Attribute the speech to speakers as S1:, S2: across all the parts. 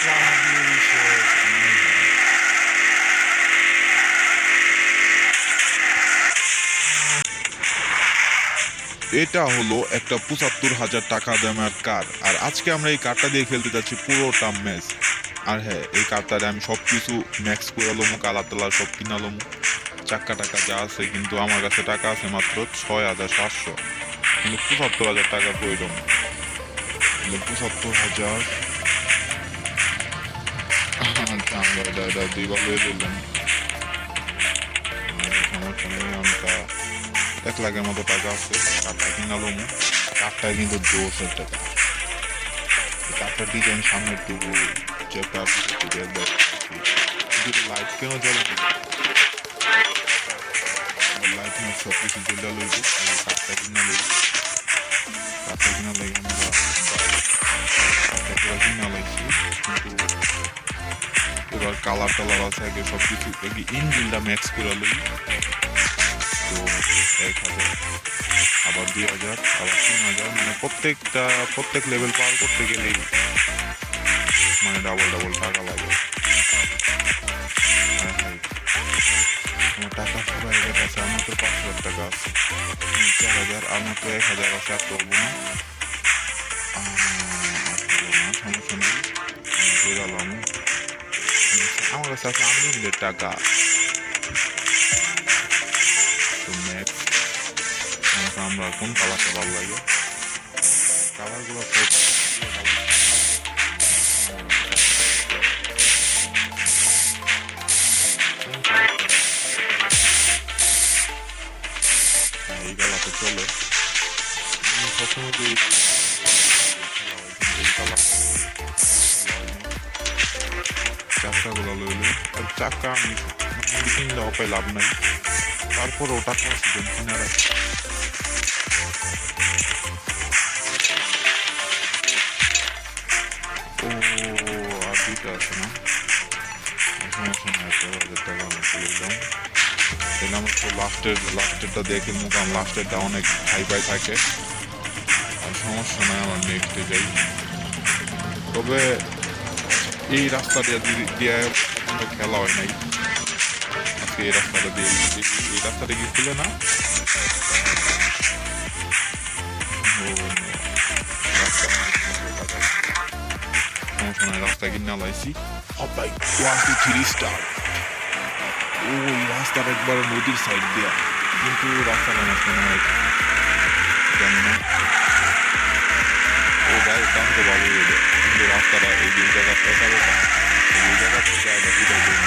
S1: এটা হলো একটা পঁচাত্তর হাজার টাকা দামের কার। আর আজকে আমরা এই কারটা দিয়ে খেলতে যাচ্ছি পুরোটা ম্যাচ আর হ্যাঁ এই কারটারে আমি সব কিছু ম্যাক্স করে লমু কালা তালা সব কিনা লমু। চাক্কা টাকা যা আছে, কিন্তু আমার কাছে টাকা আছে মাত্র ছয় হাজার সাতশো। কিন্তু পঁচাত্তর হাজার টাকা প্রয়োজন পঁচাত্তর হাজার দুই দিলাম আর সমস্যা নেই আমরা এক লাখের মতো টাকা আছে কাঠটা কিনালাম কাঠটায় কিন্তু জোস একটা কাঠ এই কাঠটার ডিজাইন সামনে একটু চেপটা কিন্তু লাইট কেন জ্বলে লাইট সব কিছু জ্বলে লইব কাঠটা কিনা লইব কাঠটা কিনা লাগে আমরা কিনা লাগছি কিন্তু এবার কালার টালার আছে আগে সব কিছু আগে ইঞ্জিনটা ম্যাক্স করে লই তো এক হাজার আবার দুই হাজার আবার তিন হাজার মানে প্রত্যেকটা প্রত্যেক লেভেল পার করতে গেলেই মানে ডাবল ডাবল টাকা লাগে। আমার টাকা সবাই এর কাছে, আমার তো পাঁচ হাজার টাকা আছে। চার হাজার, আর মাত্র এক হাজার আছে, আর করব না। সমস্যা নেই। আমি আমার কাছে আছে আনলিমিটেড টাকা। তো আমরা কোন কালারটা ভালো লাগে? কালারগুলো চাকাগুলো লইলে আর চাকা আমি লাভ নাই তারপর ওটা কিনে রাখি ও আর দুইটা আছে না তো লাস্টের লাস্টেরটা দেখে মুখ লাস্টেরটা অনেক হাই ফাই থাকে সমস্যা নাই আমার নেক্সটে যাই। তবে এই রাস্তাটা দিয়ে- দিয়ে কখনো খেলা হয় নাই আজকে এই রাস্তাটা দিয়ে এই- রাস্তাটা কি খুলে না? ও, রাস্তা। রাস্তা কিনা লাইছি সবাই ওয়ান টু থ্রি স্টার ওই রাস্তাটা একবার নদীর সাইড দিয়া। কিন্তু রাস্তাটা আমার মনে হয় জানি না ও গায়ে কাম তো ভালো হয়ে কিন্তু রাস্তাটা এই দুই জায়গা পেশাবে এই দুই জায়গা তো যায় না দুটার জন্য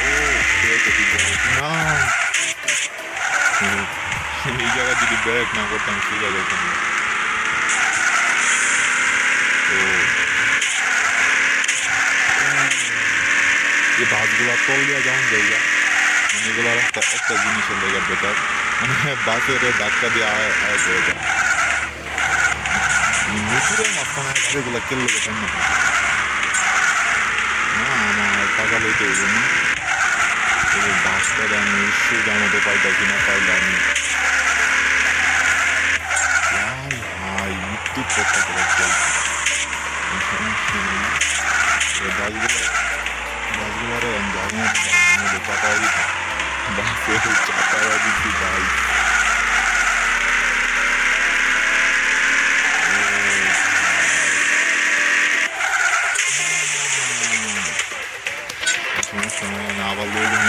S1: ও ঠিক আছে ঠিক আছে না এই জায়গা যদি ব্যাক না করতাম সোজা যেতাম না তো এই বাসগুলা তল দিয়া যেমন জায়গা মানে এগুলো একটা একটা জিনিসের লেগে বেটার মানে বাসের ধাক্কা দিয়ে আয় আয় করে যায় মুসুরের মাঝখানে গাড়িগুলো কেলে গেছেন না। আমার টাকা লইতে এই জন্য বাসটা আমি সোজা আমাদের পাইটা কিনা পাইলে আমি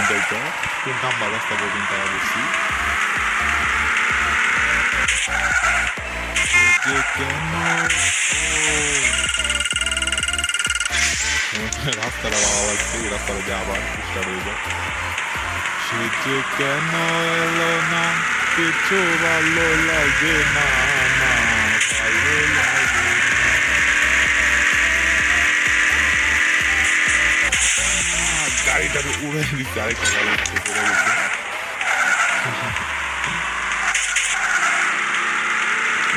S1: আবার লইলে মিটাইটা কোন নাম্বার রাস্তা পর্যন্ত আছি যে কেন রাস্তাটা ভালো লাগছে এই রাস্তাটা যে আবার স্টার্ট হয়ে যায় সে যে কেন এলো না কিছু ভালো লাগে গাড়িটাকে উড়ে দিচ্ছে আরেকটা গাড়ি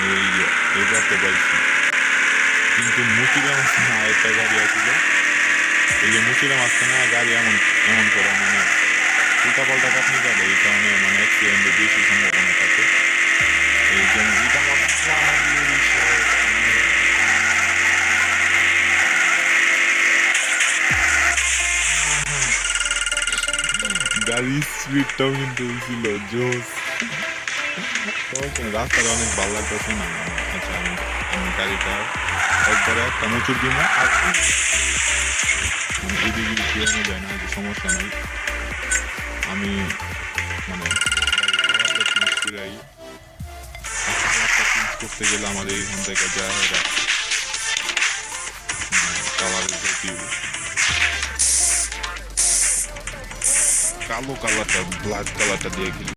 S1: এই যে এই রাস্তা কিন্তু মুচিরা মাঝখানে আরেকটা গাড়ি আছে যে, এই যে মুচিরা মাঝখানে গাড়ি এমন এমন করে মানে উল্টা পাল্টা কাটনি করে এই কারণে মানে অ্যাক্সিডেন্টের বেশি সম্ভাবনা থাকে। গাড়ির স্পিডটাও কিন্তু ছিল জোস রাস্তাটা অনেক ভালো লাগতেছে না আমি গাড়িটা একবারে একটা মোচুর দিব আর এদিকে ফিরানো যায় না সমস্যা নেই আমি মানে চেঞ্জ করতে গেলে আমাদের এখান থেকে যা হয় কালারের যে কালো কালারটা ব্ল্যাক কালারটা দিয়ে খেলি